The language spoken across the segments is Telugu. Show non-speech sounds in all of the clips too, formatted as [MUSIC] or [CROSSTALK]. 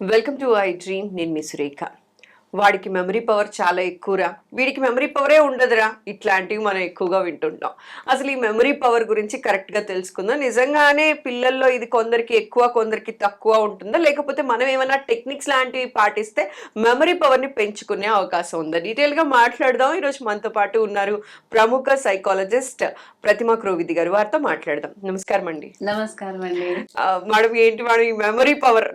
వెల్కమ్ టు ఐ డ్రీమ్ నేను మీ సురేఖ వాడికి మెమరీ పవర్ చాలా ఎక్కువరా? వీడికి మెమరీ పవరే ఉండదురా. ఇట్లాంటివి మనం ఎక్కువగా వింటుంటాం. అసలు ఈ మెమరీ పవర్ గురించి కరెక్ట్గా తెలుసుకుందాం. నిజంగానే పిల్లల్లో ఇది కొందరికి ఎక్కువ కొందరికి తక్కువ ఉంటుందా? లేకపోతే మనం ఏమైనా టెక్నిక్స్ లాంటివి పాటిస్తే మెమరీ పవర్ని పెంచుకునే అవకాశం ఉందా? డీటెయిల్గా మాట్లాడదాం. ఈరోజు మనతో పాటు ఉన్నారు ప్రముఖ సైకాలజిస్ట్ ప్రతిమా క్రోవిది గారు. వారితో మాట్లాడదాం. నమస్కారం అండి. నమస్కారం అండి. మేడం ఏంటి మేడం ఈ మెమరీ పవర్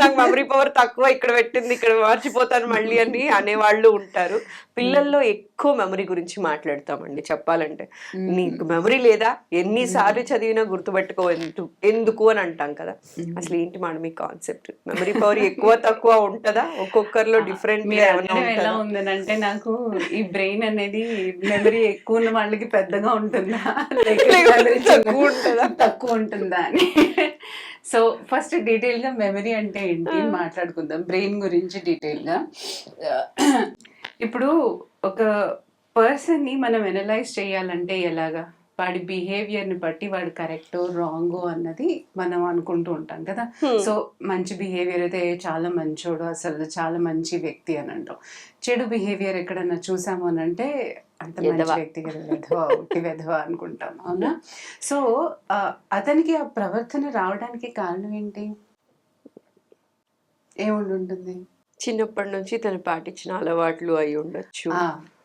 నాకు మెమరీ పవర్ తక్కువ. ఇక్కడ పెట్టింది ఇక్కడ మర్చిపోతాను మళ్ళీ అని అనేవాళ్ళు ఉంటారు. పిల్లల్లో ఎక్కువ మెమరీ గురించి మాట్లాడతామండి చెప్పాలంటే. నీకు మెమరీ లేదా? ఎన్నిసార్లు చదివినా గుర్తుపెట్టుకో ఎందు- ఎందుకు అని అంటాం కదా. అసలు ఏంటి మేడం మీ కాన్సెప్ట్? మెమరీ పవర్ ఎక్కువ తక్కువ ఉంటదా? ఒక్కొక్కరిలో డిఫరెంట్ ఎలా ఉందనంటే నాకు ఈ బ్రెయిన్ అనేది మెమరీ ఎక్కువ ఉన్న వాళ్ళకి పెద్దగా ఉంటుందా? తక్కువ ఉంటుందా? తక్కువ ఉంటుందా అని. సో ఫస్ట్ డీటెయిల్గా మెమరీ అంటే ఏంటి మాట్లాడుకుందాం. బ్రెయిన్ గురించి డీటెయిల్గా ఇప్పుడు ఒక పర్సన్ని మనం ఎనలైజ్ చేయాలంటే ఎలాగా? వాడి బిహేవియర్ని బట్టి వాడు కరెక్ట్ రాంగ్ అన్నది మనం అనుకుంటూ ఉంటాం కదా? Hmm. సో మంచి బిహేవియర్ అయితే చాలా మంచోడు అసలు చాలా మంచి వ్యక్తి అని అంటాం. చెడు బిహేవియర్ ఎక్కడన్నా చూసాము అని అంటే అంత మంచి. వ్యక్తి కదా వెధవ ఉట్టి వెధవ అనుకుంటాం అవునా? సో ఆ, అతనికి ఆ ప్రవర్తన రావడానికి కారణం ఏంటి? ఏముండి ఉంటుంది చిన్నప్పటి నుంచి తను పాటించిన అలవాట్లు అయి ఉండొచ్చు.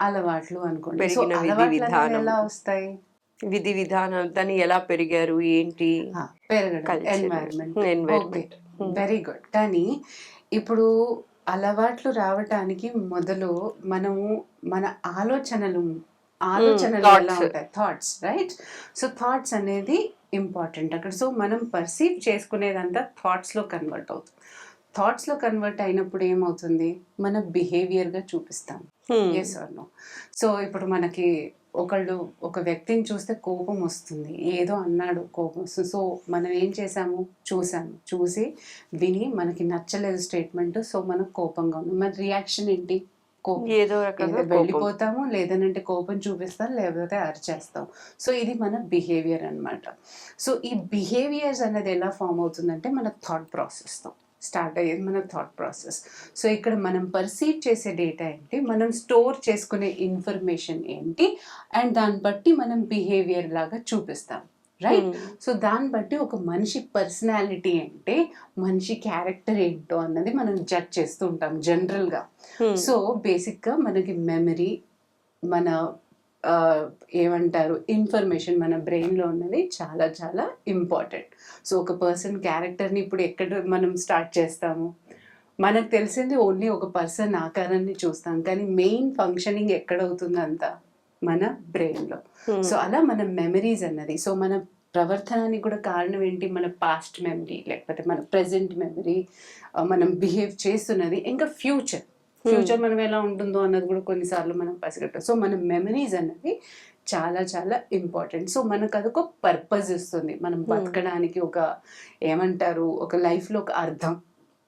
అలవాట్లు అనుకోండి. పెరిగిన విధి విధానం. ఎలా వస్తాయి? విధి విధానం తను ఎలా పెరిగారు ఏంటి. Environment Environment. Hmm. Very good కానీ ఇప్పుడు అలవాట్లు రావటానికి మొదలు మనము మన ఆలోచనలు ఆలోచనలు ఎలా thoughts. ఉంటాయి? థాట్స్ రైట్ సో థాట్స్ అనేది ఇంపార్టెంట్ అక్కడ సో మనం పర్సీవ్ చేసుకునేదంతా థాట్స్లో కన్వర్ట్ అవుతుంది. థాట్స్లో కన్వర్ట్ అయినప్పుడు ఏమవుతుంది? మన బిహేవియర్గా చూపిస్తాం. ఎస్ ఆర్ నో సో ఇప్పుడు మనకి ఒకళ్ళు ఒక వ్యక్తిని చూస్తే కోపం వస్తుంది. ఏదో అన్నాడు కోపం వస్తుంది. సో మనం ఏం చేసాము చూసాము చూసి విని మనకి నచ్చలేదు స్టేట్మెంట్ సో మనం కోపంగా ఉన్నాం. మన రియాక్షన్ ఏంటి? కోపం. ఏదో. వెళ్ళిపోతాము లేదనంటే కోపం చూపిస్తాం లేకపోతే అరిచేస్తాం. సో ఇది మన బిహేవియర్ అన్నమాట. సో ఈ బిహేవియర్స్ అనేది ఎలా ఫామ్ అవుతుందంటే మన థాట్ ప్రాసెస్తో స్టార్ట్ అయ్యేది మన థాట్ ప్రాసెస్ సో ఇక్కడ మనం పర్సీవ్ చేసే డేటా ఏంటి? మనం స్టోర్ చేసుకునే ఇన్ఫర్మేషన్ ఏంటి? అండ్ దాన్ని బట్టి మనం బిహేవియర్ లాగా చూపిస్తాం. Right Hmm. సో దాన్ని బట్టి ఒక మనిషి పర్సనాలిటీ అంటే మనిషి క్యారెక్టర్ ఏంటో అన్నది మనం జడ్జ్ చేస్తూ ఉంటాం జనరల్గా Hmm. సో బేసిక్గా మనకి మెమరీ మన ఏమంటారు ఇన్ఫర్మేషన్ మన బ్రెయిన్లో ఉన్నది చాలా చాలా ఇంపార్టెంట్ సో ఒక పర్సన్ క్యారెక్టర్ని ఇప్పుడు ఎక్కడ మనం స్టార్ట్ చేస్తాము? మనకు తెలిసింది ఓన్లీ ఒక పర్సన్ ఆకారాన్ని చూస్తాం. కానీ మెయిన్ ఫంక్షనింగ్ ఎక్కడవుతుంది అంతా? మన బ్రెయిన్లో Hmm. సో అలా మన మెమరీస్ అన్నది. సో మన ప్రవర్తనానికి కూడా కారణం ఏంటి? మన పాస్ట్ మెమరీ లేకపోతే మన ప్రెసెంట్ మెమరీ మనం బిహేవ్ చేస్తున్నది. ఇంకా ఫ్యూచర్ ఫ్యూచర్ మనం ఎలా ఉంటుందో అన్నది కూడా కొన్నిసార్లు మనం పసిగట్టాం. సో మన మెమరీస్ అన్నది చాలా చాలా ఇంపార్టెంట్ సో మనకు అదొక పర్పస్ ఇస్తుంది. మనం బతకడానికి ఒక ఏమంటారు? ఒక లైఫ్లో ఒక అర్థం.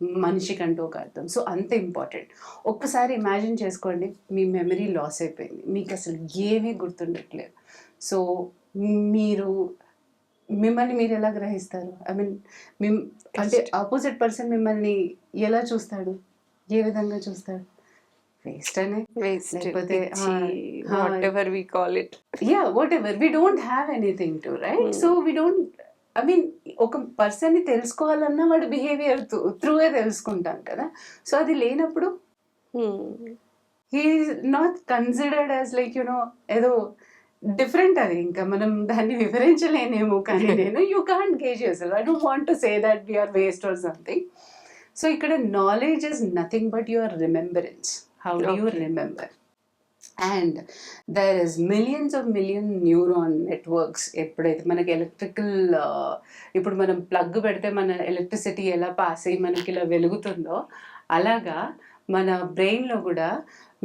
మనిషికంటూ ఒక అర్థం. సో అంత ఇంపార్టెంట్ ఒక్కసారి ఇమాజిన్ చేసుకోండి. మీ మెమరీ లాస్ అయిపోయింది. మీకు అసలు ఏమీ గుర్తుండట్లేదు. సో మీరు మిమ్మల్ని మీరు ఎలా గ్రహిస్తారు? ఐ మీన్ మిమ్ అంటే ఆపోజిట్ పర్సన్ మిమ్మల్ని ఎలా చూస్తాడు? ఏ విధంగా చూస్తాడు వేస్ట్ అనే? వేస్ట్ లేకపోతే, whatever we call it ya whatever we don't have anything to right so we don't I mean ఒక పర్సన్ని తెలుసుకోవాలన్నా వాడి బిహేవియర్ త్రూవే తెలుసుకుంటాం కదా? సో అది లేనప్పుడు he not considered as like you know ఏదో డిఫరెంట్ అది. ఇంకా మనం దాన్ని వివరించలేనేమో కానీ [LAUGHS] నేను you can't gauge your I don't want to say that we are waste or something so ఇక్కడ knowledge is nothing but your remembrance how do you. Remember and there is millions of million neuron networks ఎప్పుడైతే మనకి ఎలక్ట్రికల్ ఇప్పుడు మనం ప్లగ్ పెడితే మన ఎలక్ట్రిసిటీ ఎలా పాస్ అయ్యి మనకి ఇలా వెలుగుతుందో అలాగా మన బ్రెయిన్లో కూడా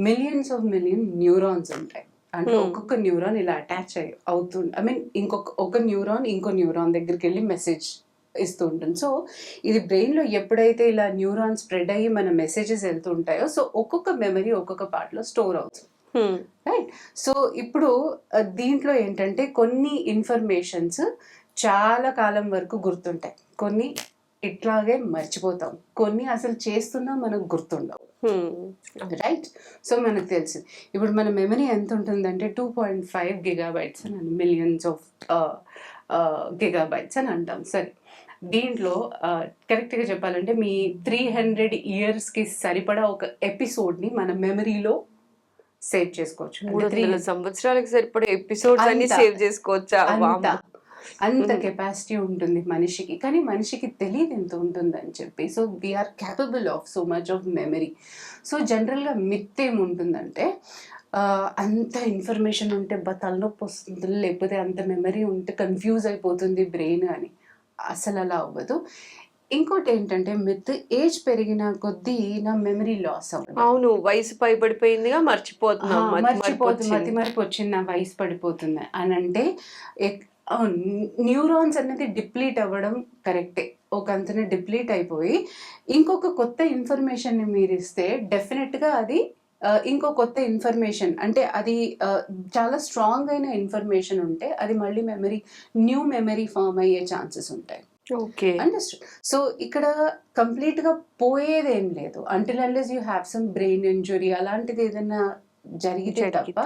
మిలియన్స్ ఆఫ్ మిలియన్ న్యూరాన్స్ ఉంటాయి అంటే Hmm. ఒక్కొక్క న్యూరాన్ ఇలా అటాచ్ అయ్యి అవుతుంది ఐ మీన్ ఇంకొక ఒక న్యూరాన్ ఇంకో న్యూరాన్ దగ్గరికి వెళ్ళి మెసేజ్ ఇస్తూ ఉంటుంది సో ఇది బ్రెయిన్లో ఎప్పుడైతే ఇలా న్యూరాన్ స్ప్రెడ్ అయ్యి మన మెసేజెస్ వెళ్తూ ఉంటాయో సో ఒక్కొక్క మెమరీ ఒక్కొక్క పార్ట్లో స్టోర్ అవుతుంది. రైట్? సో ఇప్పుడు దీంట్లో ఏంటంటే కొన్ని ఇన్ఫర్మేషన్స్ చాలా కాలం వరకు గుర్తుంటాయి. కొన్ని ఇట్లాగే మర్చిపోతాం. కొన్ని అసలు చేస్తున్నా మనకు గుర్తుండవు. రైట్? సో మనకు తెలిసింది. ఇప్పుడు మన మెమరీ ఎంత ఉంటుందంటే టూ పాయింట్ ఫైవ్ గిగాబైట్స్ అని మిలియన్స్ ఆఫ్ గిగాబైట్స్ అని అంటాం. సరే. దీంట్లో కరెక్ట్గా చెప్పాలంటే మీ త్రీ హండ్రెడ్ ఇయర్స్కి సరిపడా ఒక ఎపిసోడ్ని మన మెమరీలో సేవ్ చేసుకోవచ్చు. మూడు వందల సంవత్సరాలకు సరిపడే ఎపిసోడ్స్ అన్ని. సేవ్ చేసుకోవచ్చా? అంత. కెపాసిటీ ఉంటుంది మనిషికి. కానీ మనిషికి తెలియదు ఎంత ఉంటుందని చెప్పి. So we are capable of so much of memory so జనరల్గా మిత్ ఏముంటుందంటే అంత ఇన్ఫర్మేషన్ ఉంటే బా తలనొప్పి వస్తుంది లేకపోతే అంత మెమరీ ఉంటే కన్ఫ్యూజ్ అయిపోతుంది బ్రెయిన్ అని. అసలు అలా అవ్వదు. ఇంకోటి ఏంటంటే మిత్ ఏజ్ పెరిగిన కొద్దీ నా మెమరీ లాస్ అవును వయసు పైబడిపోయిందిగా మర్చిపోతున్నాం ఆ, మతి మరపు మర్చిపోతుంది మతి. మరపు వచ్చింది నా వయసు పడిపోతుంది అని అంటే న్యూరాన్స్ అనేది డిప్లీట్ అవ్వడం కరెక్టే. ఒక అంతనే డిప్లీట్ అయిపోయి ఇంకొక కొత్త ఇన్ఫర్మేషన్ని మీరు ఇస్తే డెఫినెట్గా అది ఇంకో కొత్త ఇన్ఫర్మేషన్. అంటే అది చాలా స్ట్రాంగ్ అయిన ఇన్ఫర్మేషన్ ఉంటే అది మళ్ళీ మెమరీ న్యూ మెమరీ ఫామ్ అయ్యే ఛాన్సెస్ ఉంటాయి. ఓకే. అండర్స్టూడ్. సో ఇక్కడ కంప్లీట్గా పోయేది లేదు. Until unless you have some brain injury అలాంటిది ఏదైనా జరిగితే. తప్ప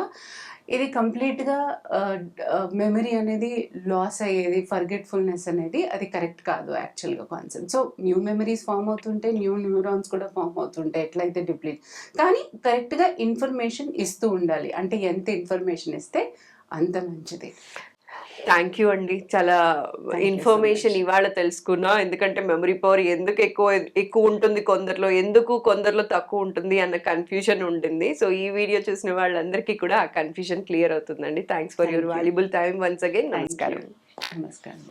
ఇది కంప్లీట్గా మెమరీ అనేది లాస్ అయ్యేది ఫర్గెట్ఫుల్నెస్ అనేది అది కరెక్ట్ కాదు యాక్చువల్గా concept. So new memories form అవుతుంటే న్యూ న్యూరాన్స్ కూడా ఫామ్ అవుతుంటాయి ఎట్లయితే డిప్లీట్. కానీ కరెక్ట్గా ఇన్ఫర్మేషన్ ఇస్తూ ఉండాలి. అంటే ఎంత ఇన్ఫర్మేషన్ ఇస్తే అంత మంచిది. థ్యాంక్ యూ అండి. చాలా ఇన్ఫర్మేషన్. ఇవాళ తెలుసుకున్నా. ఎందుకంటే మెమరీ పవర్ ఎందుకు ఎక్కువ ఎక్కువ ఉంటుంది కొందరిలో ఎందుకు కొందరిలో తక్కువ ఉంటుంది అన్న కన్ఫ్యూజన్ ఉంటుంది సో ఈ వీడియో చూసిన వాళ్ళందరికీ కూడా ఆ కన్ఫ్యూజన్ క్లియర్ అవుతుందండి. Thanks for your. Valuable time once again నమస్కారం. నమస్కారం